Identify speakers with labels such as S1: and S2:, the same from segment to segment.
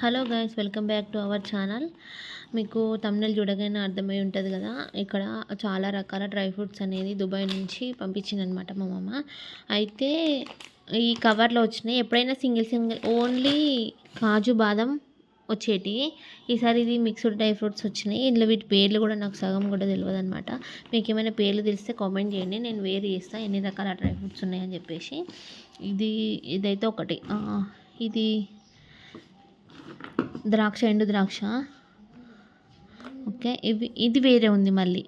S1: Hello guys welcome back to our channel. మీకు తమిళ చూడగానే అర్థమై ఉంటుంది కదా ఇక్కడ చాలా రకాల డ్రై ఫ్రూట్స్ అనేది దుబాయ్ నుంచి పంపించిందనమాట మా మమ్మ అయితే ఈ కవర్లో వచ్చినాయి. ఎప్పుడైనా సింగిల్ సింగిల్ ఓన్లీ కాజు బాదం వచ్చేటి. ఈసారి ఇది మిక్స్డ్ డ్రై ఫ్రూట్స్ వచ్చినాయి. ఇందులో వీటి పేర్లు కూడా నాకు సగం కూడా తెలియదు అనమాట మీకు ఏమైనా పేర్లు తెలిస్తే కామెంట్ చేయండి. నేను వేరు చేస్తాను ఎన్ని రకాల డ్రై ఫ్రూట్స్ ఉన్నాయని చెప్పేసి. ఇది ఇదైతే ఒకటి. ఇది ద్రాక్ష ఎండు ద్రాక్ష. ఓకే ఇవి ఇది వేరే ఉంది మళ్ళీ.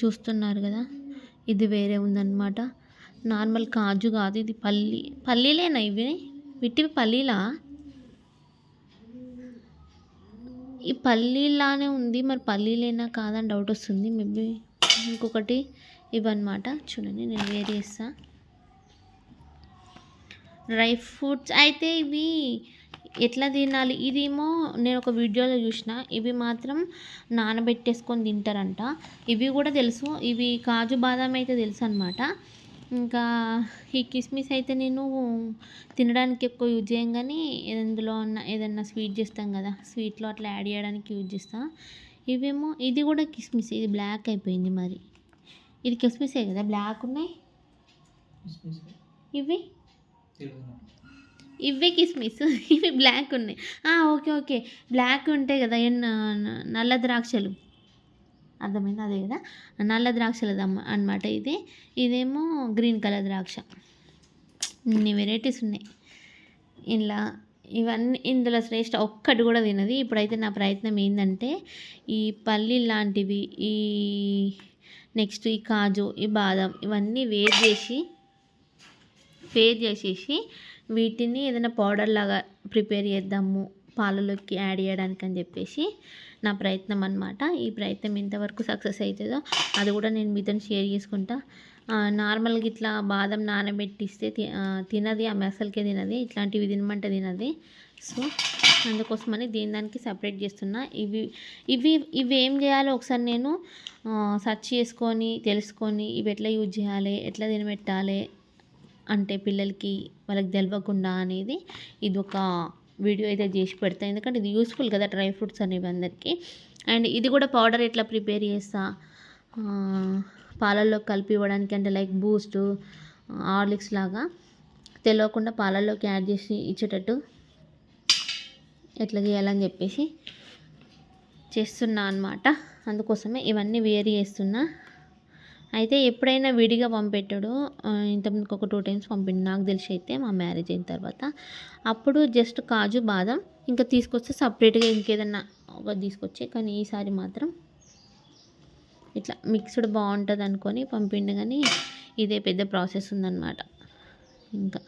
S1: చూస్తున్నారు కదా ఇది వేరే ఉందన్నమాట. నార్మల్ కాజు కాదు ఇది పల్లి పల్లీలేనా ఇవి? వీటివి పల్లీలా? ఈ పల్లీలానే ఉంది మరి పల్లీలేనా కాదని డౌట్ వస్తుంది. మేబీ ఇంకొకటి ఇవన్నమాట చూడండి నేను వేరే చేస్తా డ్రై ఫ్రూట్స్. అయితే ఇవి ఎట్లా తినాలి? ఇదేమో నేను ఒక వీడియోలో చూసిన. ఇవి మాత్రం నానబెట్టేసుకొని తింటారంట. ఇవి కూడా తెలుసు. ఇవి కాజు బాదాం అయితే తెలుసు అనమాట ఇంకా ఈ కిస్మిస్ అయితే నేను తినడానికి ఎక్కువ యూజ్ చేయం కానీ ఎందులో ఉన్న ఏదన్నా స్వీట్ చేస్తాం కదా స్వీట్లో అట్లా యాడ్ చేయడానికి యూజ్ చేస్తాం. ఇవేమో ఇది కూడా కిస్మిస్. ఇది బ్లాక్ అయిపోయింది మరి. ఇది కిస్మిసే కదా బ్లాక్ ఉన్నాయి? ఇవి? ఇవే కిస్మిస్ ఇవి బ్లాక్ ఉన్నాయి. Okay okay. బ్లాక్ ఉంటాయి కదా నల్ల ద్రాక్షలు. అర్థమైంది? అదే కదా. నల్ల ద్రాక్షలు అనమాట ఇది. ఇదేమో గ్రీన్ కలర్ ద్రాక్ష. ఇన్ని వెరైటీస్ ఉన్నాయి. ఇలా ఇవన్నీ ఇందులో శ్రేష్ట ఒక్కటి కూడా తినది. ఇప్పుడైతే నా ప్రయత్నం ఏంటంటే ఈ పల్లి లాంటివి ఈ నెక్స్ట్ ఈ కాజు ఈ బాదం ఇవన్నీ వేరు చేసి ఫేర్ చేసేసి వీటిని ఏదైనా పౌడర్ లాగా ప్రిపేర్ చేద్దాము పాలలోకి యాడ్ చేయడానికి అని చెప్పేసి నా ప్రయత్నం అనమాట ఈ ప్రయత్నం ఎంతవరకు సక్సెస్ అవుతుందో అది కూడా నేను మీతో షేర్ చేసుకుంటా. నార్మల్గా ఇట్లా బాదం నానబెట్టిస్తే తి- ఆ, తినది ఆమె అసలుకే తినది ఇట్లాంటివి తినమంటే తినది. సో అందుకోసమని దీని దానికి సపరేట్ చేస్తున్నా. ఇవి ఇవి ఇవి ఏం చేయాలో ఒకసారి నేను సెర్చ్ చేసుకొని తెలుసుకొని ఇవి ఎట్లా యూజ్ చేయాలి ఎట్లా తినబెట్టాలి అంటే పిల్లలకి వాళ్ళకి తెలియకుండా అనేది ఇది ఒక వీడియో అయితే చేసి పెడతా. ఎందుకంటే ఇది యూస్ఫుల్ కదా డ్రై ఫ్రూట్స్ అనేవి అందరికీ. అండ్ ఇది కూడా పౌడర్ ఎట్లా ప్రిపేర్ చేస్తా? పాలల్లో కలిపి ఇవ్వడానికి అంటే లైక్ బూస్ట్ హార్లిక్స్ లాగా తెలియకుండా పాలల్లోకి యాడ్ చేసి ఇచ్చేటట్టు ఎట్లా చేయాలని చెప్పేసి చేస్తున్నా అనమాట అందుకోసమే ఇవన్నీ వేరు చేస్తున్నా. అయితే ఎప్పుడైనా విడిగా పంపెట్టాడు ఇంతకుముందుకు ఒక టూ టైమ్స్ పంపిండు. నాకు తెలిసి అయితే మా మ్యారేజ్ అయిన తర్వాత. అప్పుడు జస్ట్ కాజు బాదం ఇంకా తీసుకొస్తే సపరేట్గా ఇంకేదన్నా ఒక తీసుకొచ్చే. కానీ ఈసారి మాత్రం ఇట్లా మిక్స్డ్ బాగుంటుంది అనుకొని పంపిండు కానీ ఇదే పెద్ద ప్రాసెస్ ఉందన్నమాట. ఇంకా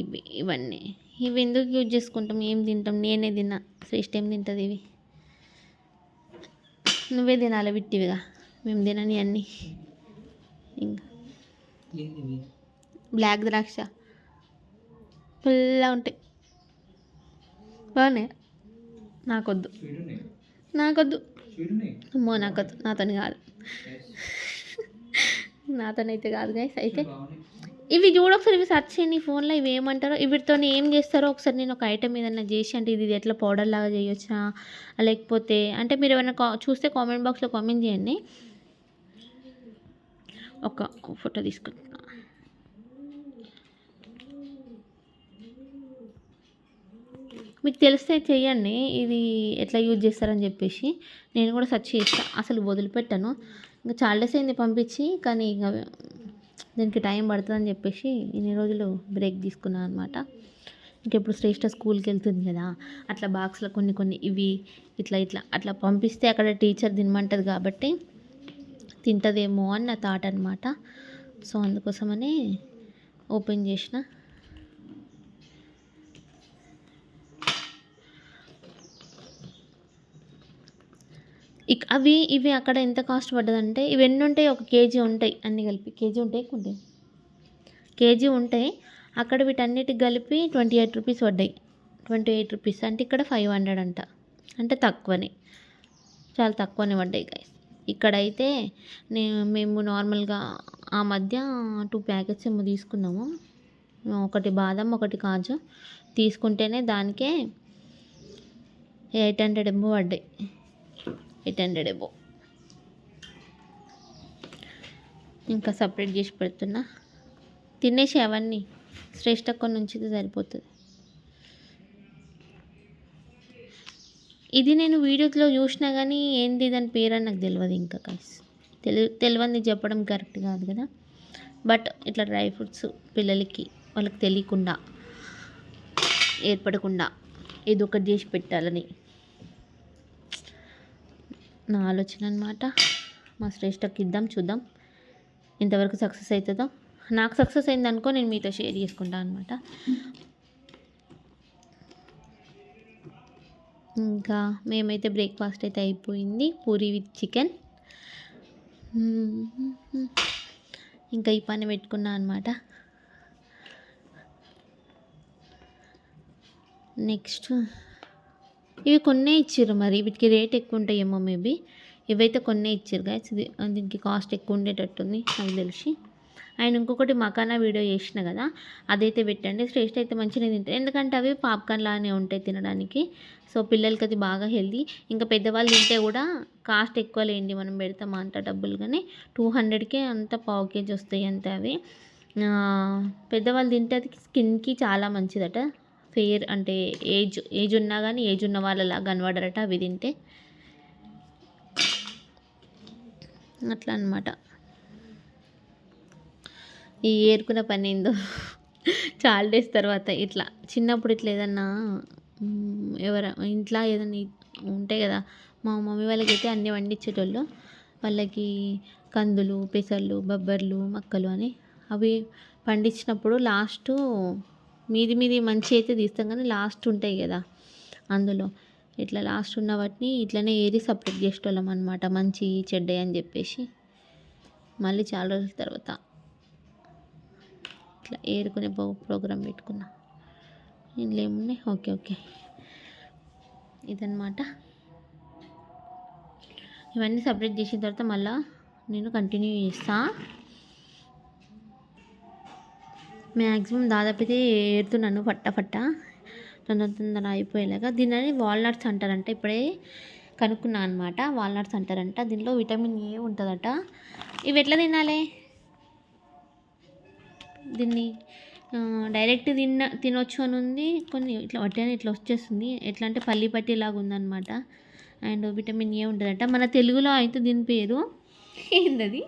S1: ఇవి ఇవన్నీ. ఇవి ఎందుకు యూజ్ చేసుకుంటాం? ఏం తింటాం? నేనే తిన్నా. శ్రేష్ట ఏం తింటుంది ఇవి? నువ్వే తినాలి విట్టివిగా. మేము తినని అన్నీ. ఇంకా. బ్లాక్ ద్రాక్ష. ఫుల్లా ఉంటాయి. బాగున్నాయి? నాకొద్దు. నాకొద్దు. అమ్మో నాకొద్దు. నాతోని కాదు. నాతోనైతే కాదు గైస్ అయితే. ఇవి చూడ ఒకసారి ఇవి సెర్చ్ చేయండి ఫోన్లో ఇవి ఏమంటారో వీటితో ఏం చేస్తారో ఒకసారి నేను ఒక ఐటమ్ ఏదైనా చేసి అంటే ఇది ఎట్లా పౌడర్ లాగా చేయొచ్చా? లేకపోతే అంటే మీరు ఏమైనా కా చూస్తే కామెంట్ బాక్స్లో కామెంట్ చేయండి. ఒక ఫోటో తీసుకుంటున్నా. మీకు తెలిస్తే చెయ్యండి ఇది ఎట్లా యూజ్ చేస్తారని చెప్పేసి. నేను కూడా సెర్చ్ చేస్తా అసలు వదిలిపెట్టాను. ఇంకా చాలా డేస్ అయింది పంపించి కానీ ఇంకా దీనికి టైం పడుతుందని చెప్పేసి ఇన్ని రోజులు బ్రేక్ తీసుకున్నాను అనమాట ఇంకెప్పుడు శ్రేష్ఠ స్కూల్కి వెళ్తుంది కదా అట్లా బాక్స్లో కొన్ని కొన్ని ఇవి ఇట్లా ఇట్లా అట్లా పంపిస్తే అక్కడ టీచర్ తినమంటుంది కాబట్టి తింటదేమో అని నా థాట్ అనమాట సో అందుకోసమని ఓపెన్ చేసిన. ఇక అవి ఇవి అక్కడ ఎంత కాస్ట్ పడ్డదంటే ఇవి ఎన్ని ఉంటాయి? ఒక కేజీ ఉంటాయి అన్ని కలిపి. కేజీ ఉంటాయి ఎక్కువ ఉంటాయి. కేజీ ఉంటాయి. అక్కడ వీటన్నిటికి కలిపి ట్వంటీ ఎయిట్ రూపీస్ పడ్డాయి. ట్వంటీ ఎయిట్ రూపీస్ అంటే ఇక్కడ ఫైవ్ హండ్రెడ్ అంట. అంటే తక్కువనే. చాలా తక్కువనే పడ్డాయి గైస్ ఇక్కడైతే నేను మేము నార్మల్గా ఆ మధ్య టూ ప్యాకెట్స్ ఏమో తీసుకున్నాము. ఒకటి బాదం ఒకటి కాజు. తీసుకుంటేనే దానికే ఎయిట్ హండ్రెడ్ ఎబో పడ్డాయి. Eight hundred above. ఇంకా సపరేట్ చేసి పెడుతున్నా. తినేసి అవన్నీ. శ్రేష్ఠ నుంచి సరిపోతుంది. ఇది నేను వీడియోలో చూసినా కానీ ఏంది దాని పేరు అని నాకు తెలియదు ఇంకా కలిసి తెలి తెలియని చెప్పడం కరెక్ట్ కాదు కదా. బట్ ఇట్లా డ్రై ఫ్రూట్స్ పిల్లలకి వాళ్ళకి తెలియకుండా ఏర్పడకుండా ఏదో ఒకటి చేసి పెట్టాలని నా ఆలోచన అనమాట మా శ్రేష్టకి ఇద్దాం చూద్దాం. ఇంతవరకు సక్సెస్ అవుతుందో? నాకు సక్సెస్ అయింది అనుకో నేను మీతో షేర్ చేసుకుంటాను అనమాట ఇంకా మేమైతే బ్రేక్ఫాస్ట్ అయితే అయిపోయింది పూరి విత్ చికెన్. ఇంకా ఈ పని పెట్టుకున్నా అనమాట నెక్స్ట్ ఇవి కొన్నే ఇచ్చారు మరి వీటికి రేట్ ఎక్కువ ఉంటాయేమో మేబీ. ఇవైతే కొన్నే ఇచ్చారు గాయస్ దీనికి కాస్ట్ ఎక్కువ ఉండేటట్టుంది నాకు తెలిసి. అండ్ ఇంకొకటి మకానా వీడియో చేసిన కదా అదైతే పెట్టండి. శ్రేష్ఠ అయితే మంచిగా తింటారు ఎందుకంటే అవి పాప్కార్న్ లానే ఉంటాయి తినడానికి. సో పిల్లలకి అది బాగా హెల్దీ ఇంకా పెద్దవాళ్ళు తింటే కూడా కాస్ట్ ఎక్కువ లేండి మనం పెడతాం అంత డబ్బులు కానీ టూ హండ్రెడ్కే అంత పావు కేజీ వస్తాయి అంతే అవి. పెద్దవాళ్ళు తింటే అది స్కిన్కి చాలా మంచిదట. ఫేర్ అంటే ఏజ్ ఏజ్ ఉన్నా కానీ ఏజ్ ఉన్న వాళ్ళలా కనబడరట అవి తింటే. అట్లా అనమాట ఈ ఏరుకున్న పని ఏందో చాలా డేస్ తర్వాత ఇట్లా చిన్నప్పుడు ఇట్లా ఏదన్నా ఎవర ఇంట్లో ఏదన్నా ఉంటాయి కదా మా మమ్మీ వాళ్ళకి అయితే అన్నీ వండించేటోళ్ళు. వాళ్ళకి కందులు పెసర్లు బొబ్బర్లు మక్కలు అని అవి పండించినప్పుడు లాస్ట్ మీది మీది మంచి అయితే తీస్తాం కానీ లాస్ట్ ఉంటాయి కదా అందులో. ఇట్లా లాస్ట్ ఉన్న వాటిని ఇట్లనే ఏరి సపరేట్ చేసేటోళ్ళం అనమాట మంచి చెడ్డ అని చెప్పేసి. మళ్ళీ చాలా రోజుల తర్వాత. ఇట్లా ఏరుకునే ప్రోగ్రామ్ పెట్టుకున్నా. ఇందులో ఏమున్నాయి ఓకే ఓకే. ఇదనమాట ఇవన్నీ సపరేట్ చేసిన తర్వాత మళ్ళీ నేను కంటిన్యూ చేస్తాను మ్యాక్సిమం దాదాపు అయితే ఏరుతున్నాను ఫట్ట ఫట్ట. తొందర తొందర అయిపోయేలాగా. దీనిని వాల్నట్స్ అంటారంట. ఇప్పుడే కనుక్కున్నా అనమాట వాల్నట్స్ అంటారంట. దీనిలో విటమిన్ ఏ ఉంటుందట. ఇవి ఎట్లా తినాలి? దీన్ని డైరెక్ట్ తిన్న తినొచ్చు అని ఉంది. కొన్ని ఇట్లా వడ్డీ ఇట్లా వచ్చేస్తుంది. ఎట్లా అంటే పల్లి పట్టిలాగా ఉందన్నమాట. అండ్ విటమిన్ ఏ ఉంటుందంట. మన తెలుగులో అయితే దీని పేరు ఏంటది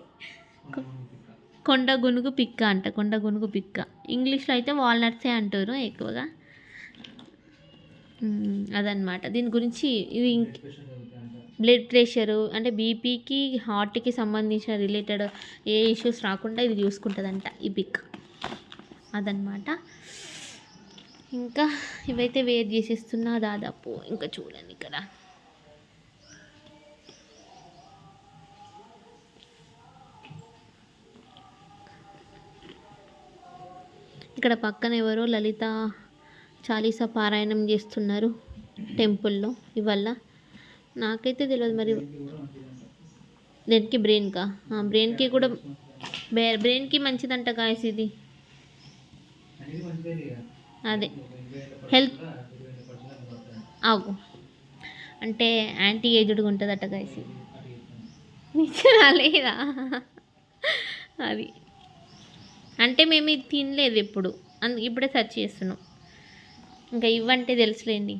S1: కొండ గునుగు పిక్క అంట. కొండ గునుగు పిక్క. ఇంగ్లీష్లో అయితే వాల్నట్సే అంటారు ఎక్కువగా. అదనమాట దీని గురించి ఇది బ్లడ్ ప్రెషరు అంటే బీపీకి హార్ట్కి సంబంధించిన రిలేటెడ్ ఏ ఇష్యూస్ రాకుండా ఇది చూసుకుంటుందంట ఈ పిక్ అదనమాట ఇంకా ఇవైతే వేర్ చేసేస్తున్నా దాదాపు. ఇంకా చూడండి ఇక్కడ. ఇక్కడ పక్కన ఎవరో లలిత చాలీసా పారాయణం చేస్తున్నారు టెంపుల్లో. ఇవల్ల నాకైతే తెలియదు మరి. దేనికి బ్రెయిన్కా? బ్రెయిన్కి కూడా బ్రెయిన్కి మంచిదంట గాయస్ ఇది. అదే. హెల్త్ ఆగు. అంటే యాంటీ ఏజ్డ్గా ఉంటుందట కలిసి లేదా? అది. అంటే మేము ఇది తినలేదు ఎప్పుడు. అందు ఇప్పుడే సెర్చ్ చేస్తున్నాం. ఇంకా ఇవ్వంటే తెలుసులేండి.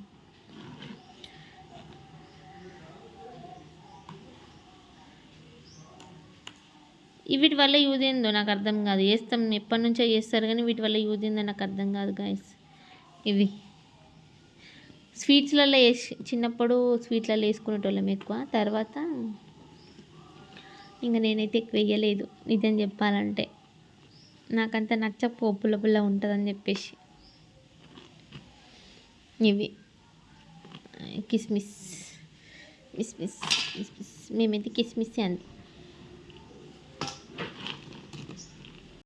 S1: వీటి వల్ల యూజ్ ఏందో నాకు అర్థం కాదు. చేస్తాం ఎప్పటి నుంచో చేస్తారు కానీ వీటి వల్ల యూజ్ ఏందో నాకు అర్థం కాదు గాయస్ ఇవి. స్వీట్స్లలో వేసి చిన్నప్పుడు స్వీట్లలో వేసుకునేటోళ్ళం ఎక్కువ. తర్వాత ఇంకా నేనైతే ఎక్కువ వేయలేదు నిజం చెప్పాలంటే. నాకంత నచ్చ పుల్ల పుల్ల ఉంటుందని చెప్పేసి. ఇవి. కిస్మిస్. మిస్ మిస్ మిస్ మిస్. మేమైతే కిస్మిస్ అంది